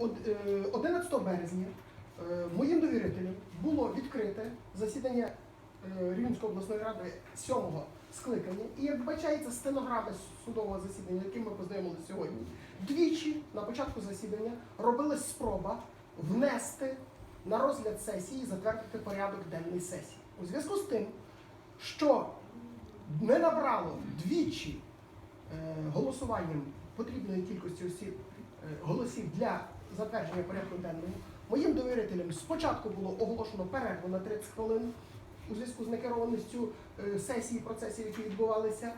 Од- е, 11 березня е, моїм довірителям було відкрите засідання е, Рівненської обласної ради 7-го скликання. І як вбачається стенограми судового засідання, яким ми познайомилися сьогодні, двічі на початку засідання робилась спроба внести на розгляд сесії і затвердити порядок денний сесії. У зв'язку з тим, що не набрало двічі голосуванням потрібної кількості осіб голосів для затвердження порядку денного. Моїм довірителям спочатку було оголошено перерву на 30 хвилин у зв'язку з некерованістю е, сесії, процесів, які відбувалися.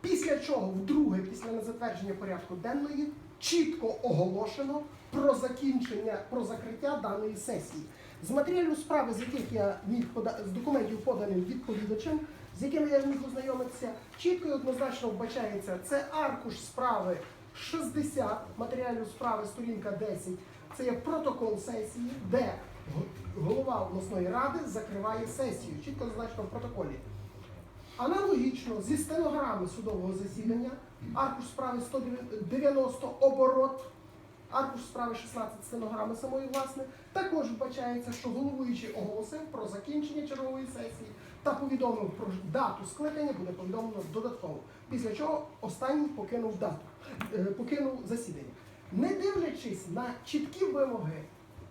Після чого, вдруге, після затвердження порядку денної, чітко оголошено про закінчення, про закриття даної сесії. З матеріалів справи, з яких я міг пода- з документів поданим відповідачем, з якими я міг ознайомитися, чітко і однозначно вбачається, це аркуш справи 60 матеріалів справи, сторінка 10. Це є протокол сесії, де голова обласної ради закриває сесію. Чітко зазначено в протоколі. Аналогічно зі стенограми судового засідання, аркуш справи 190 оборот, аркуш справи 16 стенограми самої власне, також вбачається, що головуючий оголосив про закінчення чергової сесії та повідомив про дату скликання, буде повідомлено додатково. Після чого останній покинув дату, е, покинув засідання. Не дивлячись на чіткі вимоги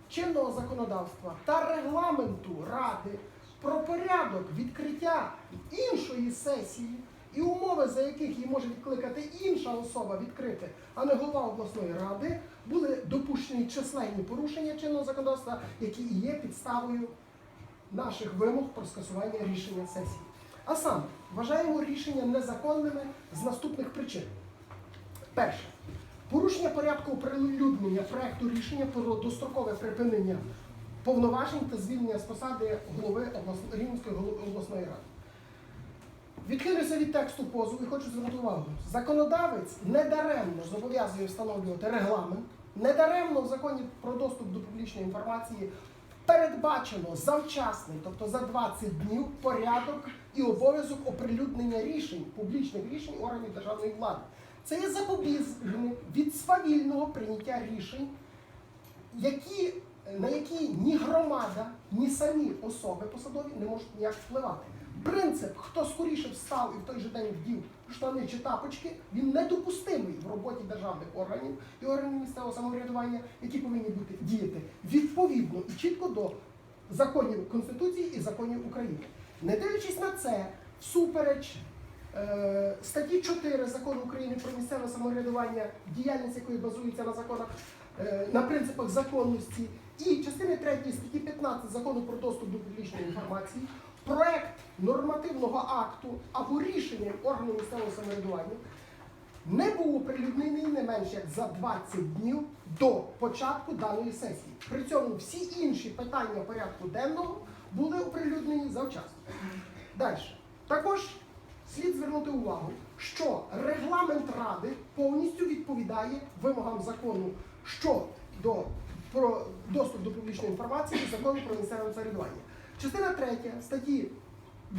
чинного законодавства та регламенту Ради про порядок відкриття іншої сесії і умови, за яких її може відкликати інша особа відкрити, а не голова обласної ради, були допущені численні порушення чинного законодавства, які і є підставою наших вимог про скасування рішення сесії. А саме вважаємо рішення незаконними з наступних причин. Перше. Порушення порядку оприлюднення проекту рішення про дострокове припинення повноважень та звільнення з посади голови Рівненської обласної ради. Відхилюся від тексту позову і хочу звернути увагу. Законодавець недаремно зобов'язує встановлювати регламент, недаремно в законі про доступ до публічної інформації передбачено завчасний, тобто за 20 днів, порядок і обов'язок оприлюднення рішень, публічних рішень органів державної влади. Це є запобіжник від свавільного прийняття рішень, які, на які ні громада, ні самі особи посадові не можуть ніяк впливати. Принцип, хто скоріше встав і в той же день вдів штани чи тапочки, він недопустимий в роботі державних органів і органів місцевого самоврядування, які повинні бути діяти відповідно і чітко до законів Конституції і законів України. Не дивлячись на це, всупереч е, статті 4 закону України про місцеве самоврядування, діяльність якої базується на законах, е, на принципах законності, і частини 3 статті 15 закону про доступ до публічної інформації, проект нормативного акту або рішення органу місцевого самоврядування не був оприлюднений не менше як за 20 днів до початку даної сесії. При цьому всі інші питання порядку денного були оприлюднені завчасно. Далі. Також слід звернути увагу, що регламент Ради повністю відповідає вимогам закону щодо про доступ до публічної інформації і закону про місцеве самоврядування. Частина 3 статті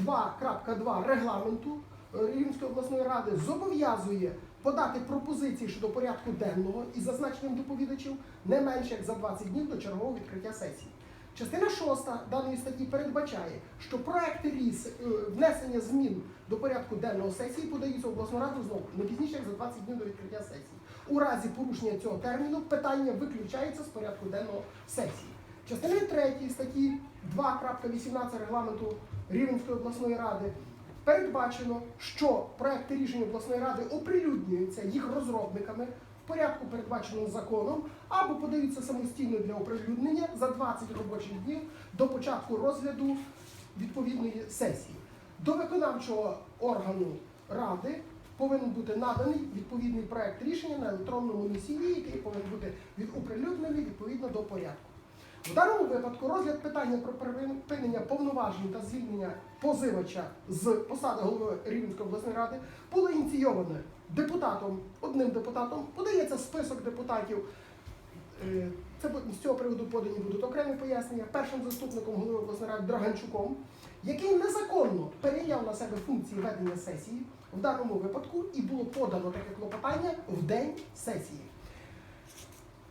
2.2 регламенту Рівненської обласної ради зобов'язує подати пропозиції щодо порядку денного із зазначенням доповідачів не менше як за 20 днів до чергового відкриття сесії. Частина 6 даної статті передбачає, що проекти ріс е, внесення змін до порядку денного сесії подаються в обласну раду знову не пізніше як за 20 днів до відкриття сесії. У разі порушення цього терміну питання виключається з порядку денного сесії. Частини 3 статті 2.18 регламенту Рівненської обласної ради передбачено, що проекти рішень обласної ради оприлюднюються їх розробниками в порядку, передбаченому законом, або подаються самостійно для оприлюднення за 20 робочих днів до початку розгляду відповідної сесії. До виконавчого органу ради повинен бути наданий відповідний проект рішення на електронному носії, який повинен бути від оприлюднений відповідно до порядку. В даному випадку розгляд питання про припинення повноважень та звільнення позивача з посади голови Рівненської обласної ради було ініційоване депутатом, одним депутатом. Подається список депутатів. Е, Це з цього приводу подані будуть окремі пояснення першим заступником голови обласної ради Драганчуком, який незаконно перейняв на себе функції ведення сесії в даному випадку і було подано таке клопотання в день сесії.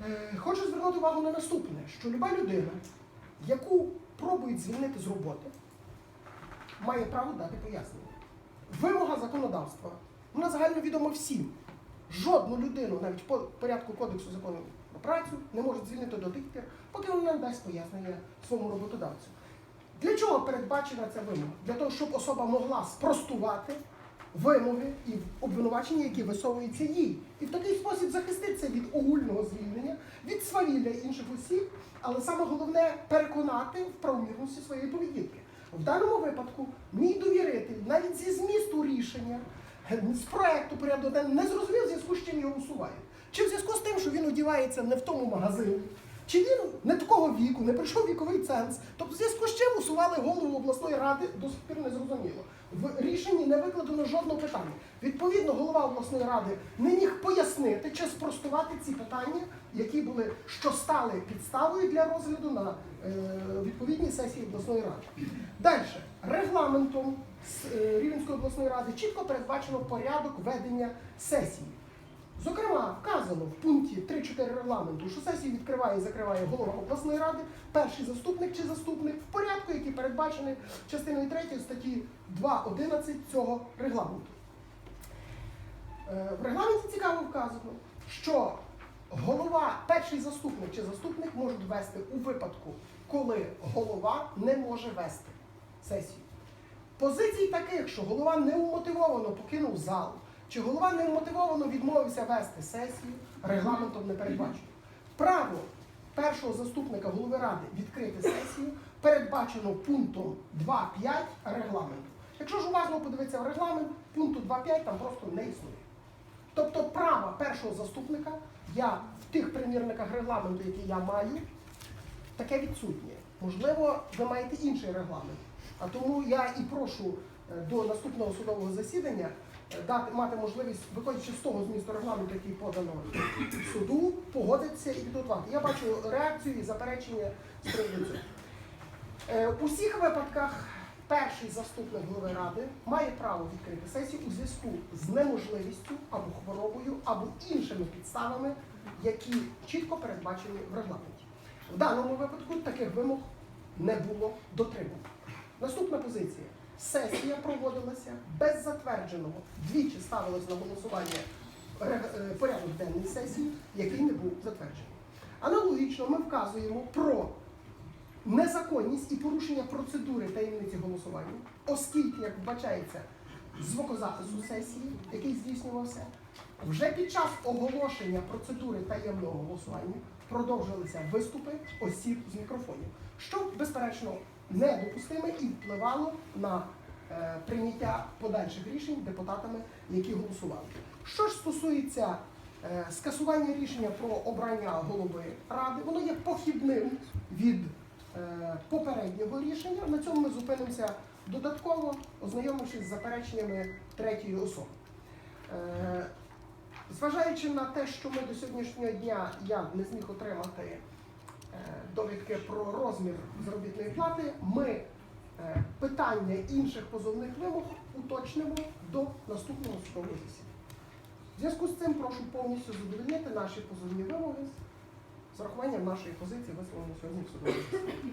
Е, Хочу звернути увагу на наступне, що люба людина, яку пробують звільнити з роботи, має право дати пояснення. Вимога законодавства, вона загальновідома всім. Жодну людину, навіть по порядку Кодексу закону про працю, не можуть звільнити до тих пір, поки вона не дасть пояснення своєму роботодавцю. Для чого передбачена ця вимога? Для того, щоб особа могла спростувати вимоги і обвинувачення, які висовуються їй. І в такий спосіб захиститися від огульного звільнення, від свавілля інших осіб, але саме головне переконати в правомірності своєї поведінки. В даному випадку мій довіритель навіть зі змісту рішення, е, з проекту денного не зрозумів зв'язку з чим його усувають. Чи в зв'язку з тим, що він одівається не в тому магазині, чи він не такого віку, не пройшов віковий ценз, тобто в зв'язку з чим усували голову обласної ради, до сих пір не зрозуміло. В рішенні не викладено жодного питання. Відповідно, голова обласної ради не міг пояснити чи спростувати ці питання, які були, що стали підставою для розгляду на е, відповідній сесії обласної ради. Далі, регламентом з е, Рівненської обласної ради чітко передбачено порядок ведення сесії. Зокрема, вказано в пункті 3.4 регламенту, що сесію відкриває і закриває голова обласної ради, перший заступник чи заступник в порядку, який передбачений частиною 3 статті 2.11 цього регламенту. Е, В регламенті цікаво вказано, що голова, перший заступник чи заступник можуть вести у випадку, коли голова не може вести сесію. Позицій таких, що голова неумотивовано покинув зал, чи голова неумотивовано відмовився вести сесію, регламентом не передбачено. Право першого заступника голови ради відкрити сесію передбачено пунктом 2.5 регламенту. Якщо ж уважно подивитися в регламент, пункту 2.5 там просто не існує. Тобто право першого заступника я в тих примірниках регламенту, які я маю, таке відсутнє. Можливо, ви маєте інший регламент. А тому я і прошу е, до наступного судового засідання дати мати можливість, виходячи з того змісту регламенту, який подано суду, погодитися і підготувати. Я бачу реакцію і заперечення з приводу цього. Е, У всіх випадках перший заступник голови ради має право відкрити сесію у зв'язку з неможливістю або хворобою, або іншими підставами, які чітко передбачені в регламенті. В даному випадку таких вимог не було дотримано. Наступна позиція. Сесія проводилася без затвердженого. Двічі ставилось на голосування е, порядок денний сесії, який не був затверджений. Аналогічно ми вказуємо про незаконність і порушення процедури таємниці голосування, оскільки, як вбачається, звукозапису сесії, який здійснювався, вже під час оголошення процедури таємного голосування продовжилися виступи осіб з мікрофонів, що, безперечно, недопустиме і впливало на е, прийняття подальших рішень депутатами, які голосували. Що ж стосується е, скасування рішення про обрання голови ради, воно є похідним від е, попереднього рішення. На цьому ми зупинимося додатково, ознайомившись з запереченнями третьої особи. Зважаючи на те, що ми до сьогоднішнього дня я не зміг отримати довідки про розмір заробітної плати, ми е, питання інших позовних вимог уточнимо до наступного судового засідання. В зв'язку з цим прошу повністю задовольнити наші позовні вимоги з урахуванням нашої позиції, висловленої сьогодні в судовому засіданні.